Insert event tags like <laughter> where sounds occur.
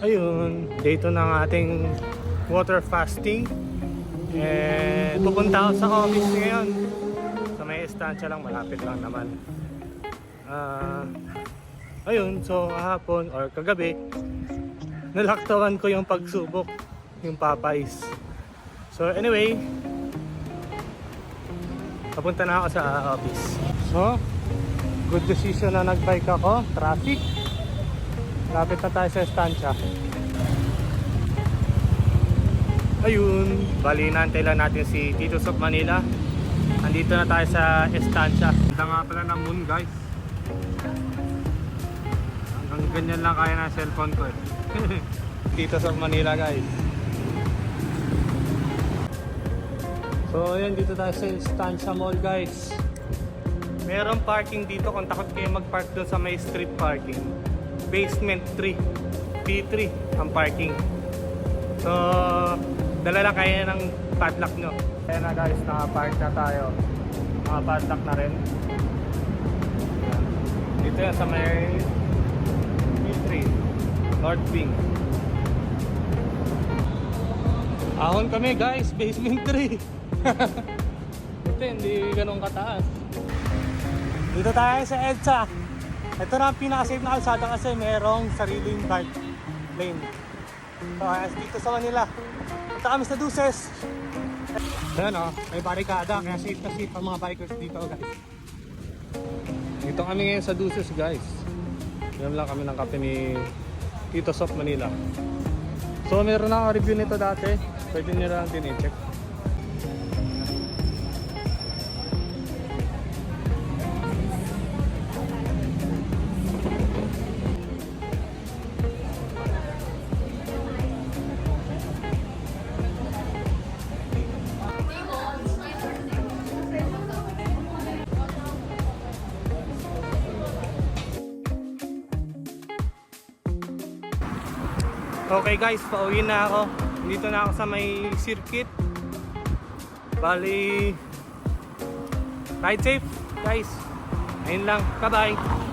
ayun, day 2 ng ating water fasting. Eh, pupunta ako sa office ngayon. Sa may estansya lang, malapit lang naman. Ah, ayun, so kahapon or kagabi, nalaktawan ko yung pagsubok, yung Popeyes. So anyway, papunta na ako sa office. So, good decision na nagbike ako. Traffic. Lapit na tayo sa estansya. Ayun, bali naantay lang natin si Titos of Manila. Andito na tayo sa estansya. Ganda nga pala ng moon guys. Hanggang ganyan lang kaya ng cellphone ko eh. <laughs> Titos of Manila guys. So ayan, dito tayo sa Estancia Mall guys. Merong parking dito kung takot kayo mag-park doon sa may street parking. Basement 3. P3 ang parking. So, dala lang kayo ng padlock nyo. Kaya na guys, naka-park na tayo. Naka-padlock na rin. Dito yan sa may P3. North Wing. Ahon kami guys, basement 3. Buti, <laughs> hindi ganun kataas. Dito tayo sa EDSA. Ito na ang pinaka-safe na kalsada kasi merong sariling bike lane. So, as dito sa Manila. Punta kami sa Duces. Ayan o, may barikada kaya safe na safe ang mga bikers dito guys. Dito kami ngayon sa Duces guys. Yan lang kami ng kape ni Tito Soft Manila. So meron na akong review nito dati. Pwede nyo lang din i-check. Okay guys, pauwi na ako. Dito na ako sa may circuit. Bali, ride safe guys. Ayun lang. Bye-bye.